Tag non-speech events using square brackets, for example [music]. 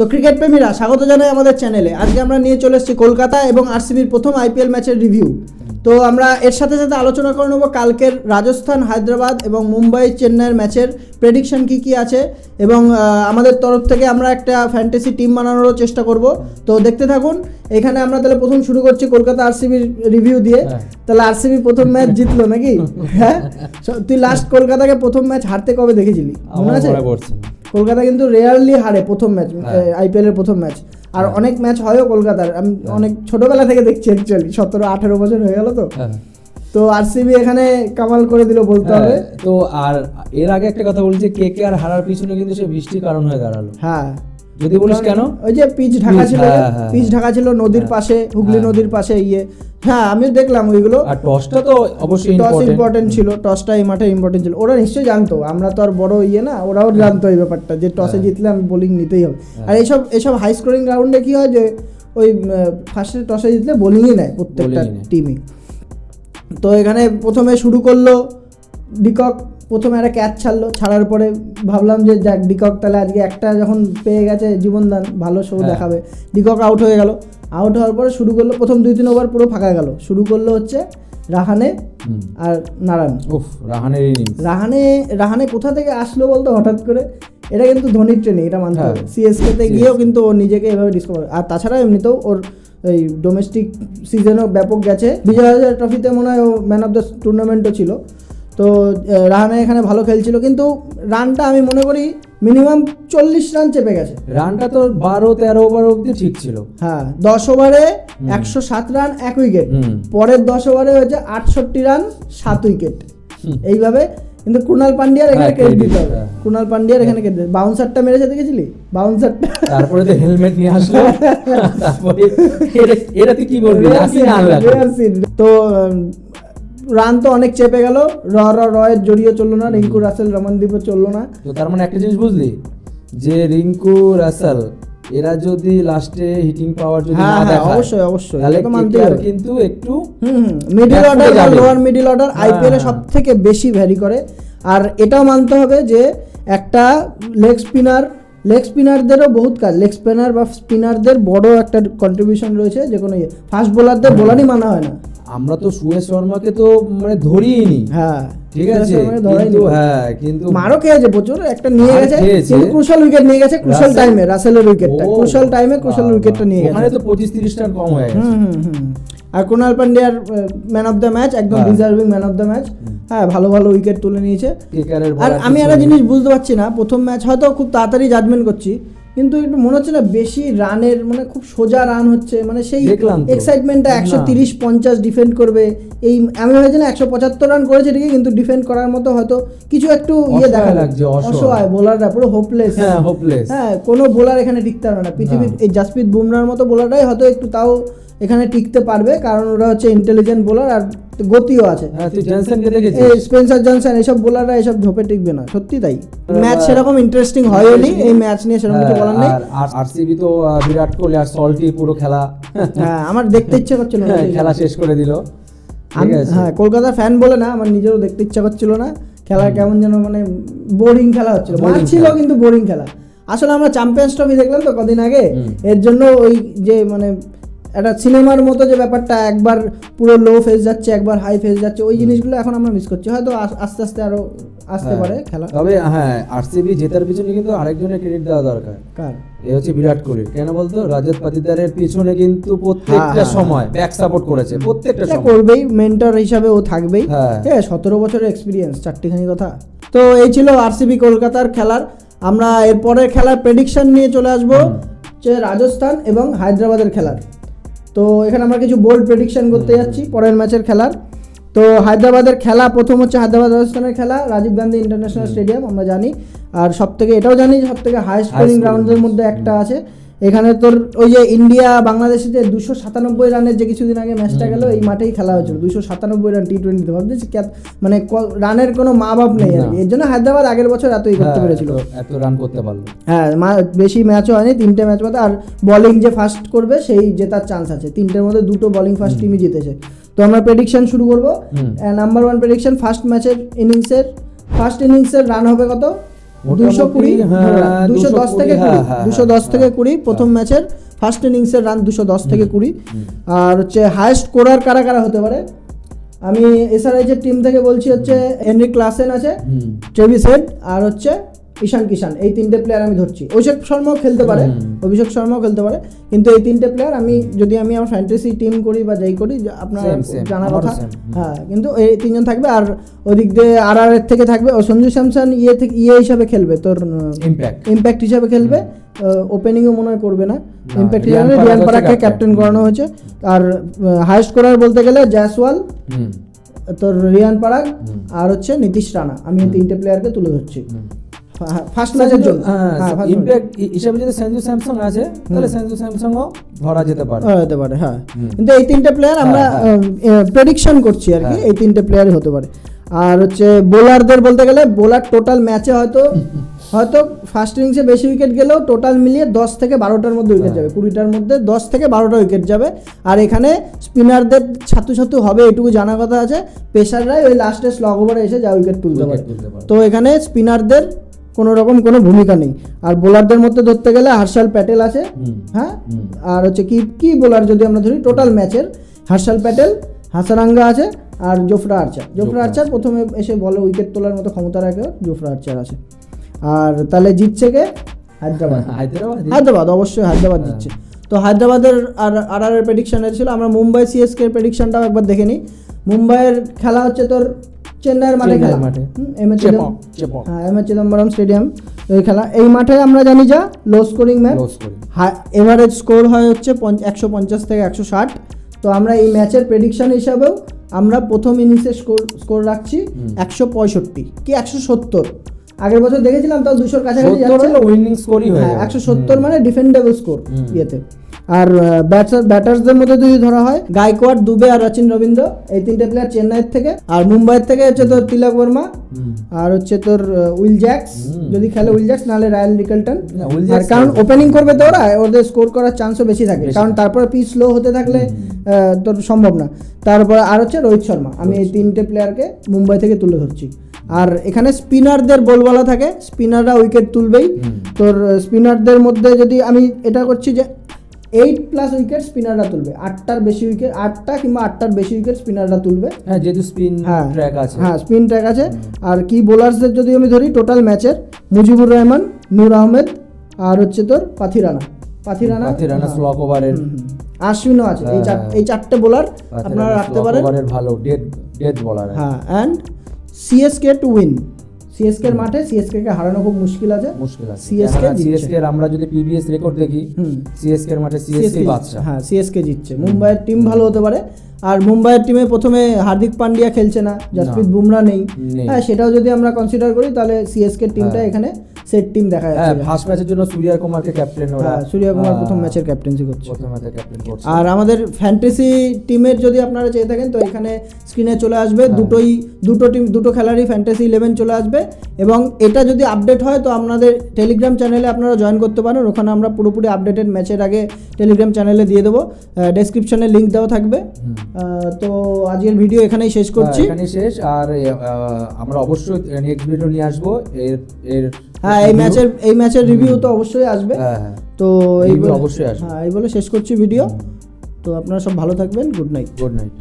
তো ক্রিকেট প্রেমীরা স্বাগত জানাই আমাদের চ্যানেলে। আজকে আমরা নিয়ে চলে এসেছি কলকাতা এবং আরসিবির প্রথম আইপিএল ম্যাচের রিভিউ। তো আমরা এর সাথে সাথে আলোচনা করে নেব কালকের রাজস্থান হায়দ্রাবাদ এবং মুম্বাই চেন্নাইয়ের ম্যাচের প্রেডিকশন কি কি আছে এবং আমাদের তরফ থেকে আমরা একটা ফ্যান্টাসি টিম বানানোরও চেষ্টা করব। তো দেখতে থাকুন এখানে আমরা তাহলে প্রথম শুরু করছি কলকাতা আরসিবির রিভিউ দিয়ে। হ্যাঁ। তাহলে আরসিবি প্রথম ম্যাচ জিতলো নাকি? [laughs] হ্যাঁ? তুই লাস্ট কলকাতাকে প্রথম ম্যাচ হারতে কবে দেখেছিলি? মনে আছে। কলকাতা কিন্তু রেয়ারলি হারে প্রথম ম্যাচ হ্যাঁ। আইপিএল এর প্রথম ম্যাচ আর অনেক ম্যাচ হয়ও কলকাতার। আমি অনেক ছোটবেলা থেকে দেখছি অ্যাকচুয়ালি সতেরো আঠেরো বছর হয়ে গেল তো। হ্যাঁ। তো আরসিবি এখানে কামাল করে দিল বলতে হবে। হ্যাঁ, তো আর এর আগে একটা কথা বলছি কে কে আর হারার পিছনে কিন্তু সে বৃষ্টির কারণ হয়ে দাঁড়াল। হ্যাঁ। যদি বলিস কেন? ওই যে পিচ ঢাকা ছিল হ্যাঁ, হ্যাঁ, পিচ ঢাকা ছিল নদীর হ্যাঁ। পাশে হুগলি হ্যাঁ। নদীর পাশে ইয়ে। হ্যাঁ আমিও দেখলাম ওইগুলো। আর টসটা তো অবশ্যই টস ইম্পর্টেন্ট ছিল টসটা এই মাঠে ইম্পর্টেন্ট ছিল। ওরা নিশ্চয়ই জানতো আমরা তো আর বড় ইয়ে না ওরাও জানতো এই ব্যাপারটা যে টসে হ্যাঁ। জিতলে আমি বোলিং নিতেই হবে। হ্যাঁ। আর এইসব এইসব হাই স্কোরিং রাউন্ডে কি হয় যে ওই ফার্স্টে টসে জিতলে বোলিংই নেয় প্রত্যেকটা টিমই তো এখানে প্রথমে শুরু করল ডিকক প্রথমে একটা ক্যাচ ছাড়লো ছাড়ার পরে ভাবলাম যে যাক ডিকক তাহলে আজকে একটা যখন পেয়ে গেছে জীবনদান ভালো শো হ্যাঁ। দেখাবে। ডিকক আউট হয়ে গেল। আউট হওয়ার পরে শুরু করল প্রথম দুই তিন ওভার পুরো ফাঁকা গেল। শুরু করল হচ্ছে রাহানে আর নারায়ণ। উফ রাহানের রাহানে রাহানে কোথা থেকে আসলো বলতো হঠাৎ করে? এটা কিন্তু ধোনির ট্রেনিং এটা মানতে হ্যাঁ। হবে। সিএসকে তে গিয়েও কিন্তু ও নিজেকে এভাবে ডিসকভার আর তাছাড়া এমনিতেও ওর এই ডোমেস্টিক সিজনও ব্যাপক গেছে। বিজয় হাজার ট্রফিতে মনে হয় ও ম্যান অফ দ্য টুর্নামেন্টও ছিল। তো রাহানে এখানে ভালো খেলছিল। কিন্তু রানটা আমি মনে করি মিনিমাম চল্লিশ রান চেপে গেছে। রানটা তো বারো তেরো ওভার অব্দি ঠিক ছিল। হ্যাঁ দশ ওভারে একশো সাত রান এক উইকেট পরের দশ ওভারে হয়েছে আটষট্টি রান সাত উইকেট এইভাবে কিন্তু কুণাল পান্ডিয়ার এখানে হ্যাঁ, ক্রেডিট দিতে হবে। হ্যাঁ। কুণাল পান্ডিয়ার এখানে ক্রেডিট বাউন্সারটা মেরেছে দেখেছিলি? বাউন্সারটা। তারপরে তো হেলমেট নিয়ে আসলো। [laughs] তারপরে কি বলবি। তো রান তো অনেক চেপে গেল। র র রয়ের জড়িয়ে চলল না রিঙ্কু রাসেল রমনদীপও চলল না। তো তার মানে একটা জিনিস বুঝলি যে রিঙ্কু রাসেল এরা যদি লাস্টে হিটিং পাওয়ার যদি হ্যাঁ না হ্যাঁ দেখায় অবশ্যই অবশ্যই তাহলে তো KKR হবে। কিন্তু একটু মিডিল অর্ডার এ লোয়ার মিডিল অর্ডার হ্যাঁ, আইপিএল এ হ্যাঁ। সব থেকে বেশি ভ্যারি করে। আর এটাও মানতে হবে যে একটা লেগ স্পিনার লেগ স্পিনারদেরও বহুত কাজ। লেগ স্পিনার বা স্পিনারদের বড় একটা কন্ট্রিবিউশন রয়েছে যে কোনো ফাস্ট বোলারদের বোলারই মানা হয় না। আমরা তো সুয়েশ শর্মাকে তো মানে ধরিয়ে নি হ্যাঁ ঠিক আছে? কিন্তু হ্যাঁ কিন্তু মারও খেয়েছে প্রচুর একটা নিয়ে গেছে কিন্তু ক্রুশাল উইকেট নিয়ে গেছে ক্রুশাল টাইমে রাসেলের উইকেটটা ক্রুশাল টাইমে ক্রুশাল উইকেটটা নিয়ে গেছে। তো কম হয়ে গেছে। আর কুণাল পান্ডিয়ার ম্যান অফ দ্য ম্যাচ একদম। Deserving man of the match হ্যাঁ ভালো ভালো উইকেট তুলে নিয়েছে। আর আমি একটা জিনিস বুঝতে পারছি না প্রথম ম্যাচ হয়তো খুব তাড়াতাড়ি জাজমেন্ট করছি কিন্তু একটু মনে হচ্ছে না বেশি রানের মানে খুব সোজা রান হচ্ছে মানে সেই। এক্সাইটমেন্টটা একশো তিরিশ পঞ্চাশ ডিফেন্ড করবে। এই আমি ভেবেছি না একশো পঁচাত্তর রান করেছে ঠিকই কিন্তু ডিফেন্ড করার মতো হয়তো কিছু একটু ইয়ে দেখা লাগছে, অসহায়। অসহায় বোলাররা পুরো হোপলেস হ্যাঁ হোপলেস হ্যাঁ কোনো বোলার এখানে টিকতে পারবে না। পৃথিবীর এই জাসপ্রীত বুমরার মতো বোলাররাই হয়তো একটু তাও এখানে টিকতে পারবে কারণ ওরা হচ্ছে ইন্টেলিজেন্ট বোলার আর গতিও আছে। হ্যাঁ তুই জনসনকে দেখেছিস? এই স্পেন্সার জনসন এইসব বোলাররা এসব ঝোপে টিকবে না সত্যি তাই। ম্যাচ সেরকম ইন্টারেস্টিং হয়নি এই ম্যাচ নিয়ে সেরকম কিছু বলার নেই। হ্যাঁ, আর আরসিবি তো বিরাট কোহলি আর সল্টি পুরো খেলা। হ্যাঁ আমার দেখতে ইচ্ছে করছিল না হ্যাঁ, খেলা শেষ করে দিল। আমি হ্যাঁ ফ্যান বলে না আমার নিজেরও দেখতে ইচ্ছা করছিল না। খেলা কেমন যেন মানে বোরিং খেলা হচ্ছিল। মাঠ ছিল কিন্তু বোরিং খেলা। আসলে আমরা চ্যাম্পিয়ন্স ট্রফি দেখলাম তো কদিন আগে। এর জন্য ওই যে মানে একটা সিনেমার মতো যে ব্যাপারটা একবার পুরো লো ফেস যাচ্ছে একবার হাই ফেস যাচ্ছে ওই জিনিসগুলো এখন আমরা মিস করছি। হয়তো আস্তে আস্তে আরও আসতে হ্যাঁ। পারে খেলা। তবে হ্যাঁ আরসিবি জেতার পিছনে কিন্তু আরেকজনের ক্রেডিট দেওয়া দরকার। কার? এ হচ্ছে বিরাট কোহলি। কেন বলতো? রাজত পাতিদারের পিছনে কিন্তু প্রত্যেকটা হ্যাঁ, সময় ব্যাক সাপোর্ট করেছে প্রত্যেকটা সময়। করবেই মেন্টর হিসাবে ও থাকবেই। হ্যাঁ। সতেরো বছরের এক্সপিরিয়েন্স চারটিখানি কথা। তো এই ছিল আরসিবি কলকাতার খেলার। আমরা এরপরের খেলার প্রেডিকশন নিয়ে চলে আসব যে রাজস্থান এবং হায়দ্রাবাদের খেলার। তো এখানে আমরা কিছু বোল্ড প্রেডিকশন করতে যাচ্ছি পরের ম্যাচের খেলার। তো হায়দ্রাবাদের খেলা প্রথম হচ্ছে হায়দ্রাবাদ রাজস্থানের খেলা রাজীব গান্ধী ইন্টারন্যাশনাল স্টেডিয়াম আমরা জানি। আর সব থেকে এটাও জানি সব থেকে হাই স্কোরিং গ্রাউন্ডের রাউন্ডের মধ্যে একটা আছে। এখানে তোর ওই যে ইন্ডিয়া বাংলাদেশে যে দুশো সাতানব্বই রানের যে কিছুদিন আগে ম্যাচটা গেল এই মাঠেই খেলা হয়েছিল। দুশো সাতানব্বই রান টি টোয়েন্টিতে ক্যাত- মানে রানের কোনো মা বাপ নেই আর এর জন্য হায়দ্রাবাদ আগের বছর এতই করতে হ্যাঁ, পেরেছিল। এত- রান করতে পারল। হ্যাঁ বেশি ম্যাচও হয়নি তিনটে ম্যাচ বাদে। আর বোলিং যে ফার্স্ট করবে সেই জেতার চান্স আছে। তিনটের মধ্যে দুটো বোলিং ফার্স্ট টিমই জিতেছে। তো আমরা প্রেডিকশন শুরু করব। নাম্বার ওয়ান প্রেডিকশন ফার্স্ট ম্যাচের ইনিংসের ফার্স্ট ইনিংসের রান হবে কত? দুশো কুড়ি হ্যাঁ, দুশো দশ থেকে কুড়ি হ্যাঁ, হ্যাঁ, দুশো দশ হ্যাঁ, থেকে কুড়ি হ্যাঁ। প্রথম ম্যাচের ফার্স্ট ইনিংসের রান দুশো দশ থেকে কুড়ি আর হচ্ছে হায়েস্ট স্কোরার কারা কারা হতে পারে আমি এসআরআইচের টিম থেকে বলছি হচ্ছে এনরিক ক্লাসেন আছে। ট্রেভিস হেড আর হচ্ছে ঈশান কিষান এই তিনটে প্লেয়ার আমি ধরছি। অভিষেক শর্মাও খেলতে পারে অভিষেক শর্মাও খেলতে পারে কিন্তু এই তিনটে প্লেয়ার আমি যদি আমি আমার ফ্যান্টাসি টিম করি বা যাই করি আপনার. জানা কথা। হ্যাঁ কিন্তু এই তিনজন থাকবে আর ওদিক দিয়ে আর আর এর থেকে থাকবে ও সঞ্জু স্যামসন ইয়ে থেকে ইয়ে হিসাবে খেলবে তোর. ইম্প্যাক্ট হিসাবে খেলবে ওপেনিংও মনে হয় করবে না। ইম্প্যাক্ট রিয়ান হিসাবে রিয়ান পারাককে ক্যাপ্টেন করানো হয়েছে। আর হায়েস্ট স্কোরার বলতে গেলে জয়সওয়াল। তোর রিয়ান পারাগ আর হচ্ছে নীতিশ রানা। আমি তিনটে প্লেয়ারকে তুলে ধরছি। ফার্স্ট ম্যাচের জন্য। হ্যাঁ, হ্যাঁ হিসাবে যদি সঞ্জু স্যামসং আছে তাহলে সঞ্জু স্যামসংও ধরা যেতে পারে। হ্যাঁ, হতে পারে হ্যাঁ। কিন্তু এই তিনটে প্লেয়ার আমরা হ্যাঁ, প্রেডিকশন করছি আর কি হ্যাঁ। এই তিনটে প্লেয়ারই হতে পারে। আর হচ্ছে বোলারদের বলতে গেলে বোলার টোটাল ম্যাচে হয়তো হয়তো ফার্স্ট ইনিংসে বেশি উইকেট গেলেও টোটাল মিলিয়ে দশ থেকে বারোটার মধ্যে উইকেট হ্যাঁ। যাবে। কুড়িটার মধ্যে দশ থেকে বারোটা উইকেট যাবে। আর এখানে স্পিনারদের ছাতু ছাতু হবে এটুকু জানা কথা আছে। পেসাররাই ওই লাস্টে স্লগ ওভারে এসে যা উইকেট তুলতে পারে। তো এখানে স্পিনারদের কোনো রকম কোনো ভূমিকা নেই। আর বোলারদের মধ্যে ধরতে গেলে হর্ষাল প্যাটেল আছে হ্যাঁ? আর হচ্ছে কি কি বোলার যদি আমরা ধরি টোটাল ম্যাচের হর্ষাল প্যাটেল হাসারাঙ্গা আছে আর জোফরা আর্চার। জোফরা আর্চার প্রথমে এসে বলে উইকেট তোলার মতো ক্ষমতা রাখে জোফরা আর্চার আছে। আর তাহলে জিতছে কে? হায়দ্রাবাদ। [laughs] হায়দ্রাবাদ। হায়দ্রাবাদ অবশ্যই হায়দ্রাবাদ হ্যাঁ। জিতছে। তো হায়দ্রাবাদের আর আর আর প্রেডিকশন ছিল আমরা মুম্বাই সিএসকে এর প্রেডিকশনটাও একবার দেখে নিই। মুম্বাইয়ের খেলা হচ্ছে তোর চেন্নাইয়ের মাঠে খেলা। হ্যাঁ এম এ চিদম্বরম স্টেডিয়াম এই খেলা। এই মাঠে আমরা জানি যা low scoring match. Average score হয় হচ্ছে একশো পঞ্চাশ থেকে একশো ষাট। তো আমরা এই ম্যাচের প্রেডিকশন হিসাবেও আমরা প্রথম ইনিংসে স্কোর স্কোর রাখছি একশো পঁয়ষট্টি কি একশো সত্তর। আগের বছর দেখেছিলাম তাও দুশোর কাছাকাছি সত্তর উইনিং স্কোরই হ্যাঁ একশো সত্তর মানে ডিফেন্ডেবল স্কোর ইয়েতে। আর ব্যাটার ব্যাটার্সদের মধ্যে যদি ধরা হয় গায়কোয়াড দুবে আর রচিন রবীন্দ্র এই তিনটে প্লেয়ার চেন্নাইয়ের থেকে আর মুম্বাইয়ের থেকে হচ্ছে তোর তিলক বর্মা আর হচ্ছে তোর উইল জ্যাক্স যদি খেলে উইল জ্যাক্স নাহলে রায়াল নিকলটন। উইল আর কারণ ওপেনিং করবে তো ওরা ওদের স্কোর করার চান্সও বেশি থাকে। কারণ। তারপরে পিচ স্লো হতে থাকলে তোর সম্ভব না। তারপরে আর হচ্ছে রোহিত শর্মা আমি এই তিনটে প্লেয়ারকে মুম্বাই থেকে তুলে ধরছি। আর এখানে স্পিনারদের বলবলা থাকে স্পিনাররা উইকেট তুলবেই। তোর স্পিনারদের মধ্যে যদি আমি এটা করছি যে এইট প্লাস উইকেট স্পিনাররা তুলবে। আটটার বেশি উইকেট আটটা কিংবা আটটার বেশি উইকেট স্পিনাররা তুলবে। হ্যাঁ যেহেতু স্পিন হ্যাঁ ট্র্যাক আছে। হ্যাঁ স্পিন ট্র্যাক আছে। আর কি বোলার্সদের যদি আমি ধরি টোটাল ম্যাচের মুজিবুর রহমান নূর আহমেদ আর হচ্ছে তোর পাথিরানা পাথিরানা পাথিরানা। স্লক ওভারের। আশ্বিনও আছে। এই চার হ্যাঁ। এই চারটে বোলার আপনারা রাখতে পারেন। ভালো ডেথ ডেথ বলার হ্যাঁ। And CSK to win CSK এর মাঠে সিএসকে কে হারানো খুব মুশকিল আছে মুশকিল আছে সিএসকে। সিএসকে এর আমরা যদি পিবিএস রেকর্ড দেখি। সিএসকে এর মাঠে সিএসকে বাদশা হ্যাঁ সিএসকে জিতছে মুম্বাইয়ের টিম ভালো হতে পারে আর মুম্বাইয়ের টিমে প্রথমে হার্দিক পান্ডিয়া খেলছে না জাসপ্রীত বুমরা নেই নেই। হ্যাঁ সেটাও যদি আমরা কনসিডার করি তাহলে সিএসকে টিমটা হ্যাঁ। এখানে সেট টিম দেখা হ্যাঁ যাচ্ছে ফার্স্ট ম্যাচের জন্য সূর্যা কুমারকে ক্যাপ্টেন ওরা। হ্যাঁ সূর্য কুমার প্রথম ম্যাচের ক্যাপ্টেন্সি করছে। প্রথম ম্যাচে ক্যাপ্টেন করছে। আর আমাদের ফ্যান্টাসি টিমের যদি আপনারা চেয়ে থাকেন তো এখানে স্ক্রিনে চলে আসবে। হ্যাঁ। দুটোই দুটো টিম দুটো খেলারই ফ্যান্টাসি ইলেভেন চলে আসবে। এবং এটা যদি আপডেট হয় তো আপনাদের টেলিগ্রাম চ্যানেলে আপনারা জয়েন করতে পারেন। ওখানে আমরা পুরোপুরি আপডেটেড ম্যাচের আগে টেলিগ্রাম চ্যানেলে দিয়ে দেবো। ডেসক্রিপশনে লিঙ্ক দেওয়া থাকবে। তো আজকের ভিডিও এখানেই শেষ করছি। হ্যাঁ, এখানে শেষ। আর আমরা অবশ্যই নেক্সট ভিডিও নিয়ে আসব। এর এর হ্যাঁ এই ম্যাচের এই ম্যাচের রিভিউ তো অবশ্যই আসবে। হ্যাঁ হ্যাঁ। তো এই বলে- অবশ্যই আসবে। হ্যাঁ এই বলে শেষ করছি ভিডিও তো আপনারা সব ভালো থাকবেন গুড নাইট গুড নাইট